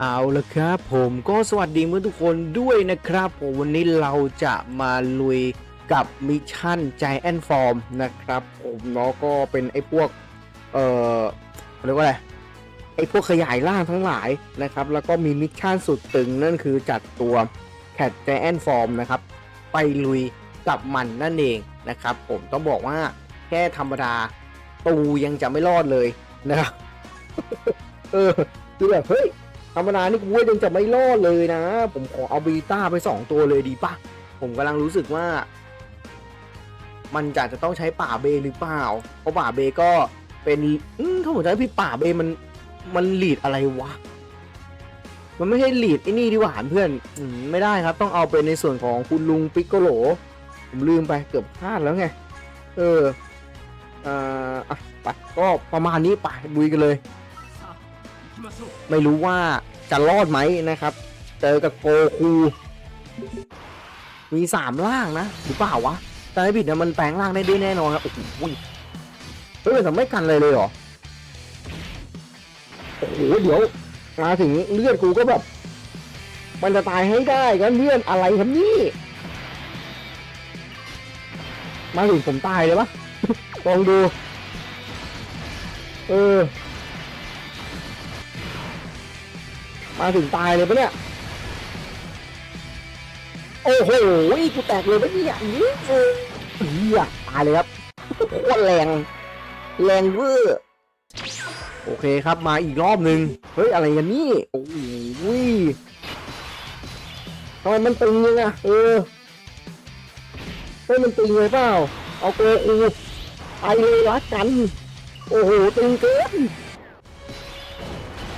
เอาละครับผมก็สวัสดีเพื่อนทุกคนด้วยนะครับผมวันนี้เราจะมาลุยกับมิชชั่น Giant Form นะครับผมเนาะก็เป็นไอ้พวก เอ่อเรียกว่าอะไรไอ้พวกขยายร่างทั้งหลายนะครับ แล้วก็มีมิชชั่นสุดตึงนั่นคือจัดตัว Cat Giant Form นะครับ ไปลุยกับมันนั่นเองนะครับ ผมต้องบอกว่าแค่ธรรมดาตูยังจะไม่รอดเลยนะครับเออคือแบบเฮ้ย รรมดานี่กูว่ายังจะไม่รอดเลยนะ ผมขอเอาบีต้าไปสองตัวเลยดีปะผมกำลังรู้สึกว่า มันจะจะต้องใช้ป่าเบหรือเปล่า เพราะป่าเบก็เป็นอืมถ้าผมจะให้พี่ป่าเบมันมันหลีดอะไรวะ มันไม่ใช่ลีดไอ้นี่ดีกว่าเพื่อนอืมไม่ได้ครับ ต้องเอาเป็นในส่วนของคุณลุงปิกโกโหลผมลืมไปเกือบพลาดแล้วไง เอออ่ออะไปก็ประมาณนี้ไปบุยกันเลย ไม่รู้ว่าจะรอดไหมนะครับ เจอกับโกคู มีสามล่างนะหรือเปล่าวะแต่ไม่ผิดนะมันแปลงร่างได้ด้วยแน่นอนครับโอ้โหเฮ้ยแต่ไม่กันเลยเลยเหรอโอ้โหเดี๋ยวมาถึงเลือดกูก็แบบ มันจะตายให้ได้กันเพื่อนอะไรครับนี่ มาถึงผมตายเลยปะลองดู เออ มาถึงตายเลยปะเนี่ย โอ้โหกูแตกเลยปะเนี่ยิ่งนี้เออเฮียตายเลยครับโคตรแรง แรงเวอร์โอเคครับมาอีกรอบหนึ่งเฮ้ยอะไรกันนี่โอ้โหทำไมมันตึงยังอะเออเฮ้ยมันตึงเลยเปล่าเอาโกคูไปเลยรักกัน โอ้โหตึงเกิน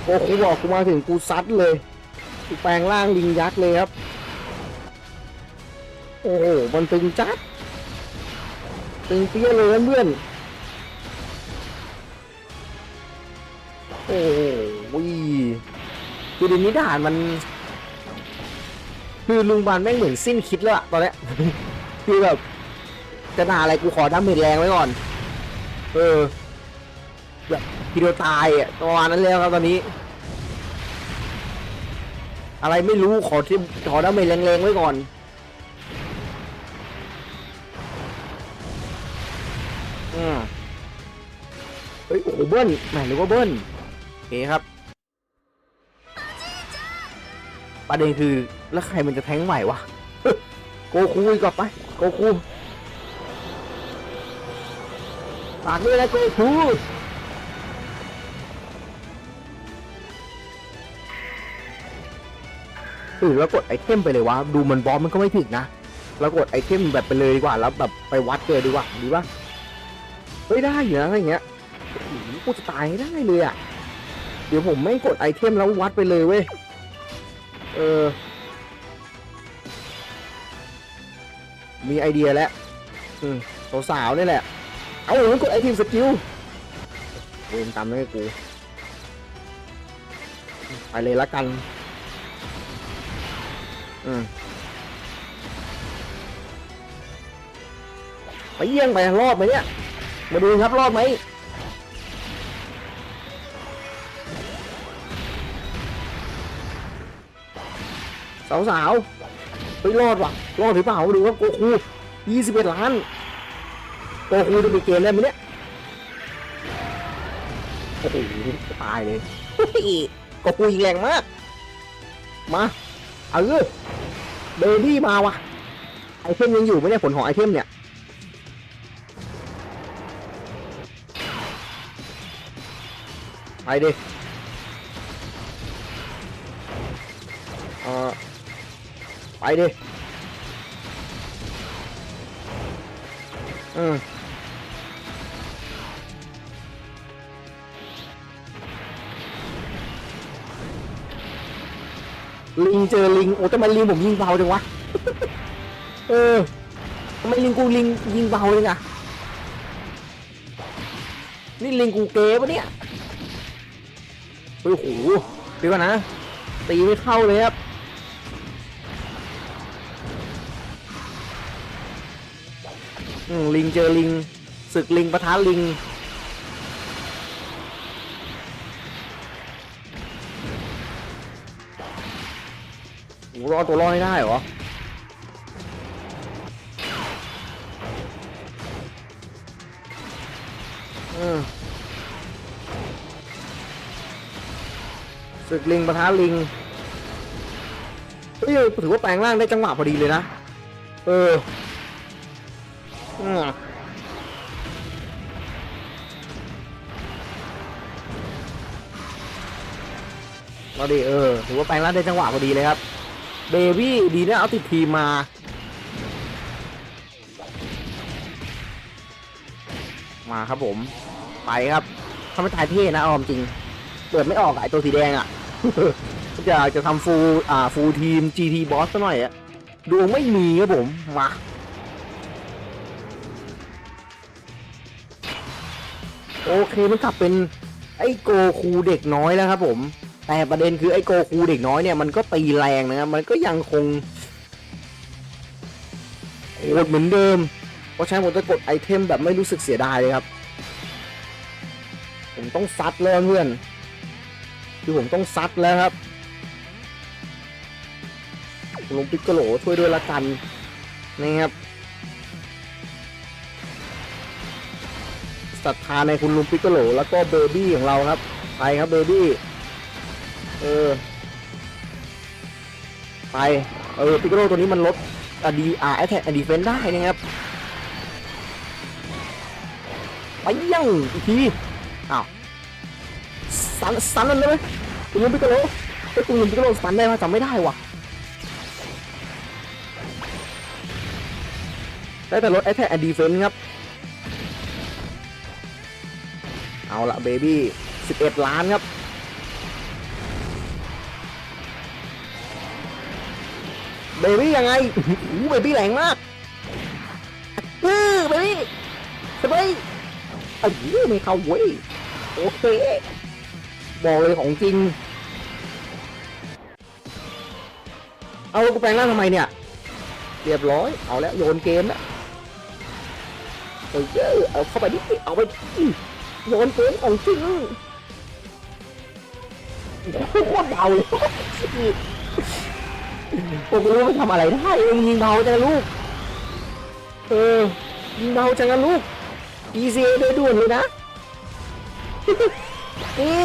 โอ้กูบอกกูมาถึงกูซัดเลยกูแปลงร่างลิงยักษ์เลยครับ โอ้โหมันตึงจัดตึงเปี้ยเลยนะเพื่อนโอ้โหคือเดินนี้ด่านมัน คือลุงบานแม่งเหมือนสิ้นคิดแล้วอะตอนเนี้ยคือแบบจะด่าอะไรกูขอดาเมจแรงไว้ก่อน เออแบบ ทีเดียวตายอะประมาณนั้นแล้วครับตอนนี้ อะไรไม่รู้ขอที่ขอดาเมจแรงๆไว้ก่อนอืมเฮ้ยโอ้โหเบิ้ลแหมหรือว่าเบิ้ลโอเคครับ ประเด็นคือแล้วใครมันจะแทงไหววะโกคูอีกก่อนไปโกคูฝากด้วยนะโกคู หรือแล้วกดไอเทมไปเลยวะดูมันบอสมันก็ไม่ผิดนะแล้วกดไอเทมแบบไปเลยดีกว่าแล้วแบบไปวัดเจอดีกว่าดีปะเฮ้ยได้อยู่นะอะไรเงี้ยอ้โหกูจะตายได้เลยอะเดี๋ยวผมไม่กดไอเทมแล้ววัดไปเลยเว้ยเออ มีไอเดียแล้วอืมสาวๆนี่แหละ เอาผมกดไอเทมสกิลเวรตามให้กูไปเลยละกัน อืมไปเยี่ยงไปรอดไหมเนี่ย มาดูครับรอดไหมสาวสาวๆเฮ้ยรอดว่ะ รอดหรือเปล่าดูครับโกคูยี่สิบเอ็ดล้านโกคูจะไปเกมได้ไหมเนี่ยโอ้โหตายเลยโกคูยิงแรงมาก มา เออเเบบี้มาว่ะไอเทมยังอยู่ไม่ได้ผลของไอเทมเนี่ยไปดิเออไปดิอืม ลิงเจอลิงโอ้ทำไมลิงผมยิงเบาจังวะ เออทำไมลิงกูลิงยิงเบาเลยอะนี่ลิงกูเก๋ปะเนี่ยโอ้โหเดี๋ยวก่อนนะตีไม่เข้าเลยครับอืมลิงเจอลิงศึกลิงประทะลิง รอดตัวรอดให้ได้เหรอศึกลิงประทะลิงเฮ้ยถือว่าแปลงร่างได้จังหวะพอดีเลยนะ เอออืมเราดิเออถือว่าแปลงร่างได้จังหวะพอดีเลยครับ เบบี้ดีนะเอาติดทีมา มาครับผม ไปครับทำให้ทายเท่นะออมจริง เปิดไม่ออกไอตัวสีแดงอะจะจะทำฟูอ่าฟูทีม GT Boss ซะหน่อยอะดวงไม่มีครับผม มาโอเคมันกลับเป็นไอโกคูเด็กน้อยแล้วครับผม แต่ประเด็นคือไอ้โกคูเด็กน้อยเนี่ยมันก็ตีแรงนะครับมันก็ยังคงโหดเหมือนเดิม เพราะฉะนั้นผมจะกดไอเทมแบบไม่รู้สึกเสียดายเลยครับ ผมต้องซัดแล้วเพื่อน คือผมต้องซัดแล้วครับลุงปิกโกโหลช่วยด้วยละกันนะครับศรัทธาในคุณลุงปิกโกโลแล้วก็เบบี้ของเราครับ ไปครับเบบี้ เออ ไป เออปิกโกโลตัวนี้มันลดอดีอาร์แอทแทกอดีเฟนได้นะครับ ไปยังอีกที อ้าวสันสันนั่นเลยคุณลุงปิกโกโลไอ้คุณลุงปิกโกโลสันได้ไหมจำไม่ได้ว่ะ ได้แต่ลดแอทแทกอดีเฟนครับ เอาละเบบี้11 ล้านครับ เบบี้ยังไงโอ้โหเบบี้แรงมากเออเบบี้สบายไอ้โหไม่เข้าเว้ยโอเคบอกเลยของจริง เอากูแปลงร่างทำไมเนี่ย เรียบร้อย เอาแล้วโยนเกมแล้วเออเอเอาเข้าไปดิเอาไปดิโยนเกมของจริงโคตรเบาเลย ผมไม่รู้มันทำอะไรได้เองยิงเบาจังลูก เออ ยิงเบาจังนะลูก ECA โดยด่วนเลยนะนี่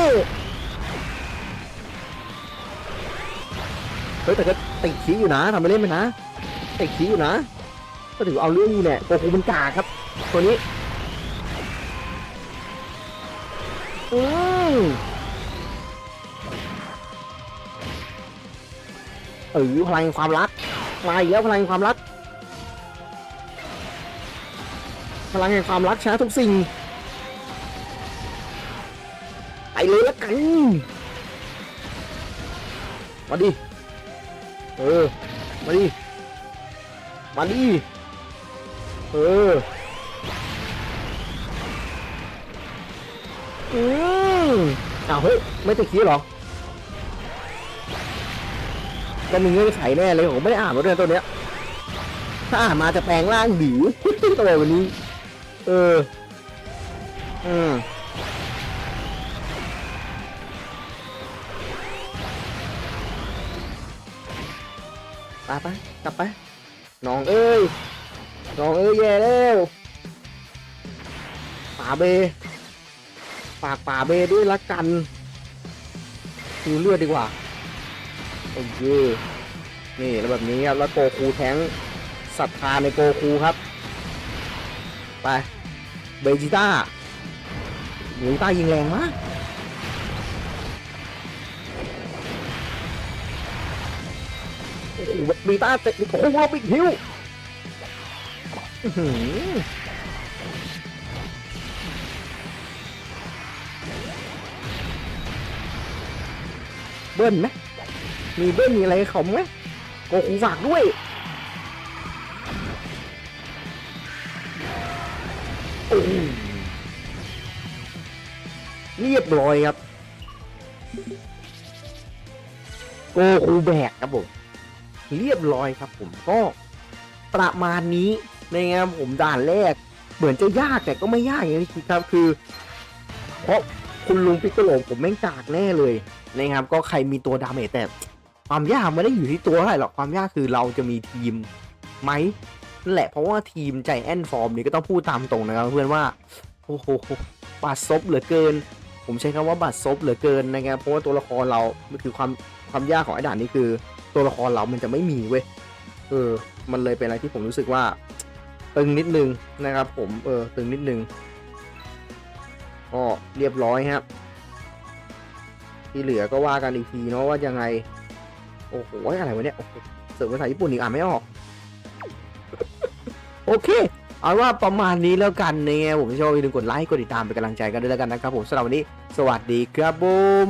เฮ้ยแต่ก็ติดขี้อยู่นะทำไปเล่นไปนะติดขี้อยู่นะ ก็ถือเอาเรื่องอยู่แหละโกคูมันกาครับ ตัวนี้ อืม เออพลังความรัก มาอีกแล้วพลังความรัก พลังแห่งความรักชนะทุกสิ่ง ไปเลยละกัน มาดิ เออ มาดิ มาดิ เอออืมอ้าวเฮ้ย ไม่ติดขี้หรอ ก็มีเงื่อนไขแน่เลยผมไม่ได้อ่านมาด้วยตัวเนี้ย ถ้าอ่านมาจะแปลงร่างหรือ ตัววันนี้ เอออืมไปไปกลับไปน้องเอ้ยน้องเอ้ยแย่แล้วป่าเบฝากป่าเบด้วยละกันดูเลือดดีกว่า โอเคนี่แล้วแบบนี้ครับแล้วโกคูแท้งศรัทธาในโกคูครับ ไปเบจิต้าเบจิต้ายิงแรงมากโอ้โหเบจิต้าเตะโอ้โหบิ๊กฮิวเบิ้ลไหม มีเบิ้ลมีอะไรเขาไหมโกคูฝากด้วย เรียบร้อยครับ โกคูแบกครับผม เรียบร้อยครับผมก็ประมาณนี้นะครับผมด่านแรก เหมือนจะยากแต่ก็ไม่ยากอย่างที่คิดครับคือ เพราะคุณลุงพิกโกโลผมแม่งกากแน่เลยนะครับก็ใครมีตัวดาเมจแต่ ความยากไม่ได้อยู่ที่ตัวเท่าไหร่หรอกความยากคือเราจะมีทีมไหมนั่นแหละเพราะว่าทีมใจแอนฟอร์มนี่ก็ต้องพูดตามตรงนะครับเพื่อนว่าโอ้โหบาดซบเหลือเกิน ผมใช้คำว่าบาดซบเหลือเกินนะครับเพราะว่าตัวละครเรามันคือความความยากของไอ้ด่านนี้คือ ตัวละครเรามันจะไม่มีเว้ยเออ มันเลยเป็นอะไรที่ผมรู้สึกว่า ตึงนิดนึงนะครับ ผมเออตึงนิดนึงก็เรียบร้อยครับ ที่เหลือก็ว่ากันอีกทีเนาะว่ายังไง โอ้โห อะไรวะเนี่ยเสิร์ฟภาษาญี่ปุ่นอีกอ่านไม่ออก โอเค เอาว่าประมาณนี้แล้วกันนะไงผมชอบอย่าลืมกดไลค์ กดติดตามเป็นกำลังใจกันด้วยแล้วกันนะครับผมสำหรับวันนี้ สวัสดีครับผม